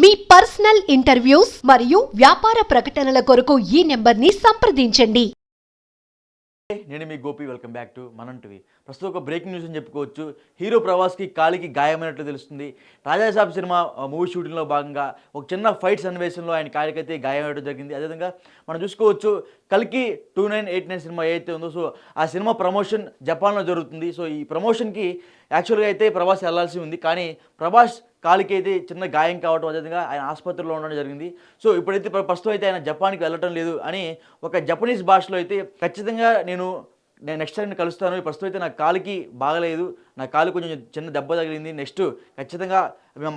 మీ personal interviews మరియు వ్యాపార ప్రకటనల కొరకు ఈ నెంబర్ని సంప్రదించండి. నేను మీ గోపి వెల్కమ్ బ్యాక్ టు మనంటివి ప్రస్తుతం ఒక బ్రేకింగ్ న్యూస్ అని చెప్పుకోవచ్చు. హీరో ప్రవాస్కి కాలికి గాయమైనట్లు తెలుస్తుంది. రాజాసాబ్ సినిమా మూవీ షూటింగ్లో భాగంగా ఒక చిన్న ఫైట్ సన్నివేశంలో ఆయన కాలికైతే గాయమైనట్టు జరిగింది. అదేవిధంగా మనం చూసుకోవచ్చు కల్కి two nine eight nine cinema ఏదైతే ఉందో సో ఆ సినిమా ప్రమోషన్ జపాన్లో జరుగుతుంది. సో ఈ ప్రమోషన్కి యాక్చువల్గా అయితే ప్రభాస్ వెళ్ళాల్సి ఉంది. కానీ ప్రభాస్ కాలికి అయితే చిన్న గాయం కావడం అదేవిధంగా ఆయన ఆసుపత్రిలో ఉండడం జరిగింది. సో ఇప్పుడైతే ప్రస్తుతం అయితే ఆయన జపాన్కి వెళ్ళటం లేదు అని ఒక జపనీస్ భాషలో అయితే ఖచ్చితంగా నేను నేను నెక్స్ట్ టైం కలుస్తాను. ప్రస్తుతం అయితే నా కాలుకి బాగలేదు. నా కాలు కొంచెం చిన్న దెబ్బ తగిలింది. నెక్స్ట్ ఖచ్చితంగా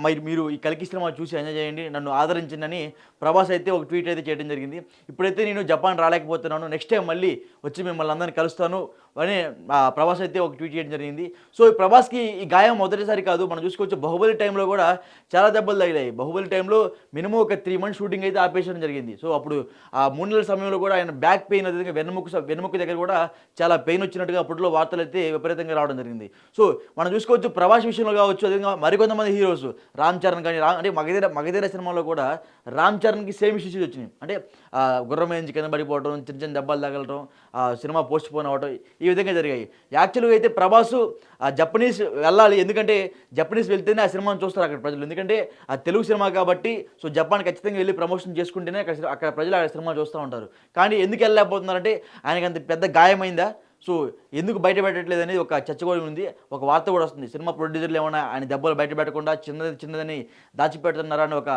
మరి మీరు ఈ కలికి సినిమా చూసి ఎంజాయ్ చేయండి. నన్ను ఆదరించండి అని ప్రభాస్ అయితే ఒక ట్వీట్ అయితే చేయడం జరిగింది. ఇప్పుడైతే నేను జపాన్ రాలేకపోతున్నాను. నెక్స్ట్ టైం మళ్ళీ వచ్చి మిమ్మల్ని అందరిని కలుస్తాను అని ఆ ప్రభాస్ అయితే ఒక ట్వీట్ చేయడం జరిగింది. సో ఈ ప్రభాస్కి ఈ గాయం మొదటిసారి కాదు. మనం చూసుకోవచ్చు బాహుబలి టైంలో కూడా చాలా దెబ్బలు తగిలాయి. బాహుబలి టైంలో మినిమం ఒక త్రీ మంత్స్ షూటింగ్ అయితే ఆపేయడం జరిగింది. సో అప్పుడు ఆ మూడు నెలల సమయంలో కూడా ఆయన బ్యాక్ పెయిన్ అదేవిధంగా వెన్నుముక వెన్నుముక దగ్గర కూడా చాలా పెయిన్ వచ్చినట్టుగా అప్పట్లో వార్తలు అయితే విపరీతంగా రావడం జరిగింది. సో మనం చూసుకోవచ్చు ప్రభాస్ విషయంలో కావచ్చు అదేవిధంగా మరికొంతమంది హీరోస్ రామ్ చరణ్ కానీ రా అంటే మగధీర మగధీర సినిమాలో కూడా రామ్ చరణ్కి సేమ్ ఇష్యూస్ వచ్చినాయి. అంటే గుర్రమేంచి గుర్రం కింద పడిపోవడం చిన్న చిన్న దెబ్బలు తగలటం ఆ సినిమా పోస్ట్ పోన్ అవ్వడం ఈ విధంగా జరిగాయి. యాక్చువల్గా అయితే ప్రభాస్ ఆ జపనీస్ వెళ్ళాలి. ఎందుకంటే జపనీస్ వెళ్తేనే ఆ సినిమాను చూస్తారు అక్కడ ప్రజలు. ఎందుకంటే ఆ తెలుగు సినిమా కాబట్టి సో జపాన్ ఖచ్చితంగా వెళ్ళి ప్రమోషన్ చేసుకుంటేనే అక్కడ అక్కడ ప్రజలు ఆ సినిమా చూస్తూ ఉంటారు. కానీ ఎందుకు వెళ్ళలేకపోతున్నారంటే ఆయనకి అంత పెద్ద గాయమైందా? సో ఎందుకు బయట పెట్టట్లేదు అనేది ఒక చర్చ కూడా ఉంది. ఒక వార్త కూడా వస్తుంది. సినిమా ప్రొడ్యూసర్లు ఏమైనా ఆయన దెబ్బలు బయట పెట్టకుండా చిన్నది చిన్నదని దాచిపెడుతున్నారని ఒక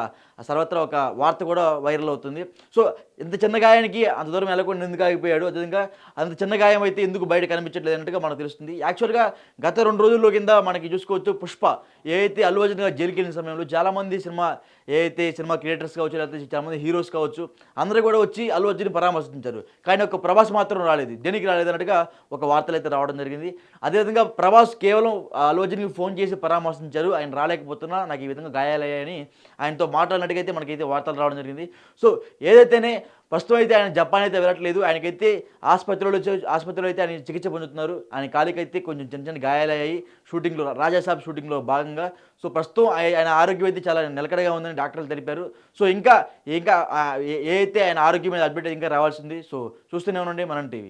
సర్వత్రా ఒక వార్త కూడా వైరల్ అవుతుంది. సో ఇంత చిన్న గాయానికి అంత దూరం వెళ్ళకుండా ఎందుకు ఆగిపోయాడు? అదేవిధంగా అంత చిన్న గాయం అయితే ఎందుకు బయట కనిపించట్లేదు అన్నట్టుగా మనకు తెలుస్తుంది. యాక్చువల్గా గత రెండు రోజుల్లో కింద మనకి చూసుకోవచ్చు పుష్ప ఏదైతే అల్లు అర్జున్ గారు జైలుకి వెళ్ళిన సమయంలో చాలామంది సినిమా ఏదైతే సినిమా క్రియేటర్స్ కావచ్చు లేకపోతే చాలామంది హీరోస్ కావచ్చు అందరూ కూడా వచ్చి అల్లు అర్జున్ పరామర్శించారు. కానీ ఒక ప్రభాస్ మాత్రం రాలేదు. దేనికి రాలేదు అన్నట్టుగా ఒక వార్తలు అయితే రావడం జరిగింది. అదేవిధంగా ప్రభాస్ కేవలం ఆ అల్లు అర్జున్కి ఫోన్ చేసి పరామర్శించారు. ఆయన రాలేకపోతున్నా నాకు ఈ విధంగా గాయాలయ్యాయని ఆయనతో మాట్లాడినట్టుగైతే మనకైతే వార్తలు రావడం జరిగింది. సో ఏదైతేనే ప్రస్తుతం అయితే ఆయన జపాన్ అయితే వెళ్ళట్లేదు. ఆయనకైతే ఆసుపత్రిలో ఆసుపత్రిలో అయితే ఆయన చికిత్స పొందుతున్నారు. ఆయన కాలికైతే కొంచెం చిన్న చిన్న గాయాలయ్యాయి. షూటింగ్లో రాజాసాబ్ షూటింగ్లో భాగంగా. సో ప్రస్తుతం ఆయ- ఆయన ఆరోగ్యం అయితే చాలా నిలకడగా ఉందని డాక్టర్లు తెలిపారు. సో ఇంకా ఇంకా ఏ అయితే ఆయన ఆరోగ్యం మీద అడ్మిట్ ఇంకా రావాల్సింది. సో చూస్తూనే ఉండండి. మనం టీవీ.